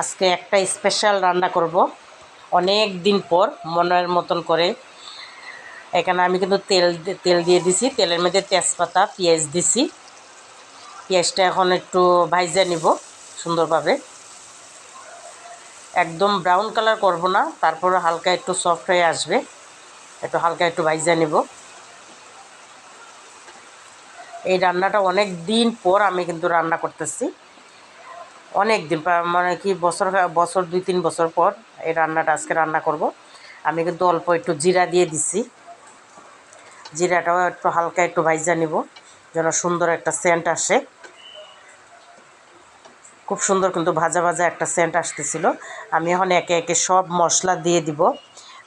আজকে একটা স্পেশাল রান্না করব। অনেক দিন পর মনের মতন করে। এখানে আমি কিন্তু তেল তেল দিয়ে দিছি। তেলের মধ্যে তেজপাতা, পেঁয়াজ দিছি। পেঁয়াজটা এখন একটু ভাইজে নিব সুন্দরভাবে। একদম ব্রাউন কালার করব না, তারপরে হালকা একটু সফট হয়ে আসবে। একটু হালকা একটু ভাইজে নিব। এই রান্নাটা অনেক দিন পর আমি কিন্তু রান্না করতেছি। অনেক দিন মানে কি বছর বছর দুই, তিন বছর পর এই রান্নাটা আজকে রান্না করব। আমি কিন্তু অল্প একটু জিরা দিয়ে দিছি। জিরাটাও একটু হালকা একটু ভাইজা নিব, যেন সুন্দর একটা সেন্ট আসে। খুব সুন্দর কিন্তু ভাজা ভাজা একটা সেন্ট আসতেছিল। আমি এখন একে একে সব মশলা দিয়ে দিব।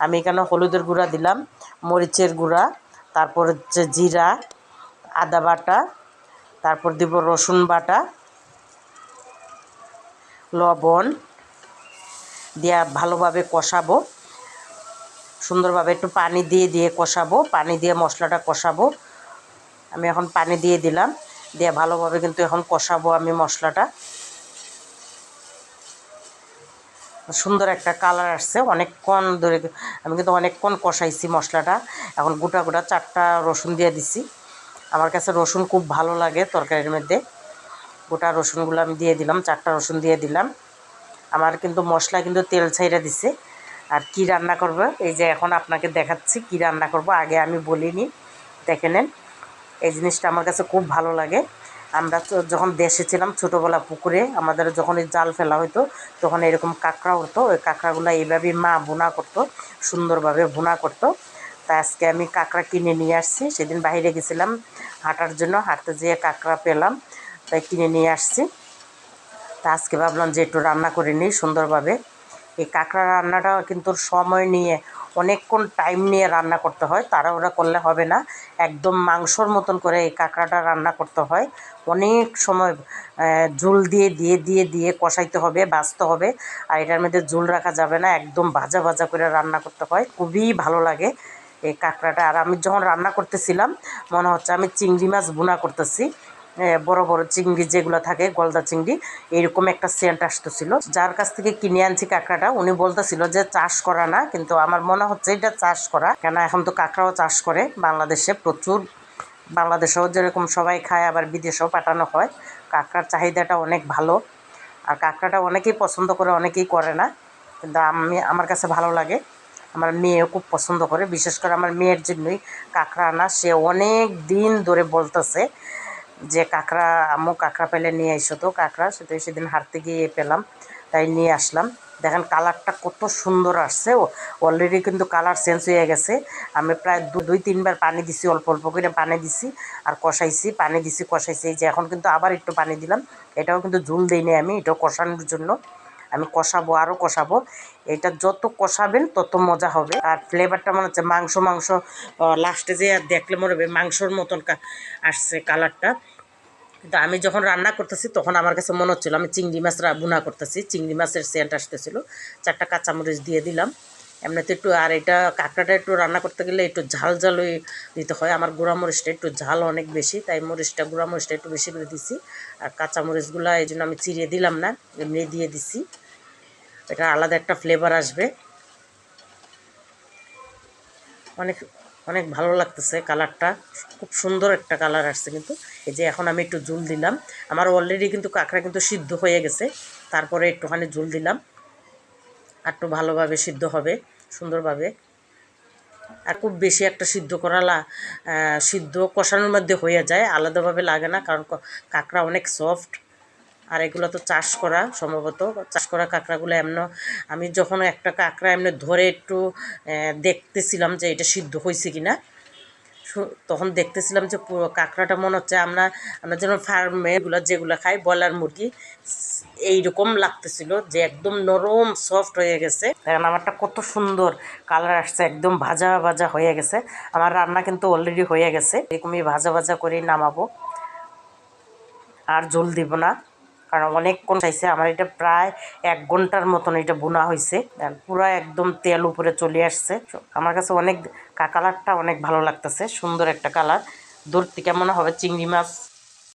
আমি এখানে হলুদের গুঁড়া দিলাম, মরিচের গুঁড়া, তারপর হচ্ছে জিরা, আদা বাটা, তারপর দিব রসুন বাটা লবণ দিয়া ভালোভাবে কষাবো। সুন্দরভাবে একটু পানি দিয়ে দিয়ে কষাবো। পানি দিয়ে মশলাটা কষাবো। আমি এখন পানি দিয়ে দিলাম। দিয়ে ভালোভাবে কিন্তু এখন কষাবো আমি মশলাটা। সুন্দর একটা কালার আসছে। অনেকক্ষণ ধরে আমি কিন্তু অনেকক্ষণ কষাইছি মশলাটা। এখন গোটা গোটা চারটা রসুন দিয়ে দিছি। আমার কাছে রসুন খুব ভালো লাগে তরকারির মধ্যে। গোটা রসুনগুলো আমি দিয়ে দিলাম, চারটা রসুন দিয়ে দিলাম। আমার কিন্তু মশলা কিন্তু তেল ছাইরা দিছে। আর কি রান্না করব? এই যে এখন আপনাকে দেখাচ্ছি কি রান্না করব। আগে আমি বলিনি, দেখে নেন। এই জিনিসটা আমার কাছে খুব ভালো লাগে। আমরা তো যখন দেশে ছিলাম ছোটোবেলা পুকুরে, আমাদের যখন জাল ফেলা হতো তখন এরকম কাঁকড়া উঠতো। ওই কাঁকড়াগুলো এইভাবেই মা বোনা করতো, সুন্দরভাবে বোনা করতো। তা আজকে আমি কাঁকড়া কিনে নিয়ে আসছি। সেদিন বাইরে গেছিলাম হাঁটার জন্য, হাঁটতে যেয়ে কাঁকড়া পেলাম। তাই কিনে নিয়ে আসছি। তা আজকে ভাবলাম যে একটু রান্না করে নিই সুন্দরভাবে। এই কাঁকড়া রান্নাটা কিন্তু সময় নিয়ে, অনেকক্ষণ টাইম নিয়ে রান্না করতে হয়, তাড়াহুড়া করলে হবে না। একদম মাংসর মতন করে এই কাঁকড়াটা রান্না করতে হয়। অনেক সময় ঝুল দিয়ে দিয়ে দিয়ে দিয়ে কষাইতে হবে বাছতে হবে। আর এটার মধ্যে ঝুল রাখা যাবে না, একদম ভাজা ভাজা করে রান্না করতে হয়। খুবই ভালো লাগে এই কাঁকড়াটা। আর আমি যখন রান্না করতেছিলাম, মনে হচ্ছে আমি চিংড়ি মাছ বোনা করতেছি। বড় বড় চিংড়ি যেগুলো থাকে, গলদা চিংড়ি, এরকম একটা সেন্ট আসতেছিল। যার কাছ থেকে কিনে আনছি কাঁকড়াটা, উনি বলতেছিল যে চাষ করা না, কিন্তু আমার মনে হচ্ছে এটা চাষ করা। কেন এখন তো কাঁকড়াও চাষ করে, বাংলাদেশে প্রচুর, বাংলাদেশেও যেরকম সবাই খায়, আবার বিদেশেও পাঠানো হয়, কাঁকড়ার চাহিদাটা অনেক ভালো। আর কাঁকড়াটা অনেকেই পছন্দ করে, অনেকেই করে না, কিন্তু আমি, আমার কাছে ভালো লাগে। আমার মেয়েও খুব পছন্দ করে, বিশেষ করে আমার মেয়ের জন্যই কাঁকড়া আনা, সে অনেক দিন ধরে বলতেছে যে কাঁকড়া আমু কাঁকড়া পেলে নিয়ে এসো তো, কাঁকড়া সে তো সেদিন হারতে গিয়ে পেলাম, তাই নিয়ে আসলাম। দেখেন কালারটা কত সুন্দর আসছে অলরেডি কিন্তু কালার চেঞ্জ হয়ে গেছে। আমি প্রায় দুই, তিনবার পানি দিছি, অল্প অল্প করে পানি দিছি আর কষাইছি, পানি দিছি, কষাইছি যে এখন কিন্তু আবার একটু পানি দিলাম। এটাও কিন্তু ঝুল দিইনি আমি, এটাও কষানোর জন্য। আমি কষাবো আরও কষাবো। এটা যত কষাবেন, তত মজা হবে। আর ফ্লেভারটা মনে হচ্ছে মাংস মাংস লাস্টে যে দেখলে মনে হবে মাংসর মতন আসছে কালারটা কিন্তু আমি যখন রান্না করতেছি, তখন আমার কাছে মনে হচ্ছিল, আমি চিংড়ি মাছ বুনা করতেছি। চিংড়ি মাছের সেন্ট আসতেছিলো। চারটা কাঁচামরিচ দিয়ে দিলাম। এমনিতে একটু, আর এটা কাঁকড়াটা একটু রান্না করতে গেলে একটু ঝাল ঝাল হয়ে দিতে হয়। আমার গুঁড়া মরিচটা একটু ঝাল অনেক বেশি, তাই মরিচটা গুঁড়া মরিচটা একটু বেশি করে দিছি। আর কাঁচামরিচগুলো এই জন্য আমি চিরিয়ে দিলাম না, এমনি দিয়ে দিছি। এটা আলাদা একটা ফ্লেভার আসবে। অনেক অনেক ভালো লাগতেছে কালারটা। খুব সুন্দর একটা কালার আসছে কিন্তু। এই যে এখন আমি একটু ঝুল দিলাম। আমার অলরেডি কিন্তু কাঁকড়া কিন্তু সিদ্ধ হয়ে গেছে। তারপরে একটুখানি ঝুল দিলাম। একটু ভালোভাবে সিদ্ধ হবে সুন্দরভাবে। আর খুব বেশি একটা সিদ্ধ আহ, সিদ্ধ কষানোর মধ্যে হয়ে যায় আলাদাভাবে লাগে না কারণ কাঁকড়া অনেক সফট আর এগুলো তো চাষ করা সম্ভবত চাষ করা কাঁকড়াগুলো এমন আমি যখন একটা কাঁকড়া এমনি ধরে একটু দেখতেছিলাম যে এটা সিদ্ধ হয়েছে কি না সু- তখন দেখতেছিলাম যে কাঁকড়াটা মনে হচ্ছে আমরা আমরা যেমন ফার্মে এগুলো যেগুলো খাই, ব্রয়লার মুরগি, এইরকম লাগতেছিল যে একদম নরম সফট হয়ে গেছে। কারণ আমারটা কত সুন্দর কালার আসছে, একদম ভাজা ভাজা হয়ে গেছে। আমার রান্না কিন্তু অলরেডি হয়ে গেছে, এরকমই ভাজা ভাজা করেই নামাবো। আর জল দিব না, কারণ অনেকক্ষণ চাইছে, আমার এটা প্রায় এক ঘণ্টার মতন এটা বোনা হয়েছে পুরো একদম তেল উপরে চলে আসছে। আমার কাছে অনেক কালারটা অনেক ভালো লাগতেছে সুন্দর একটা কালার। দূর থেকে মনে হবে চিংড়ি মাছ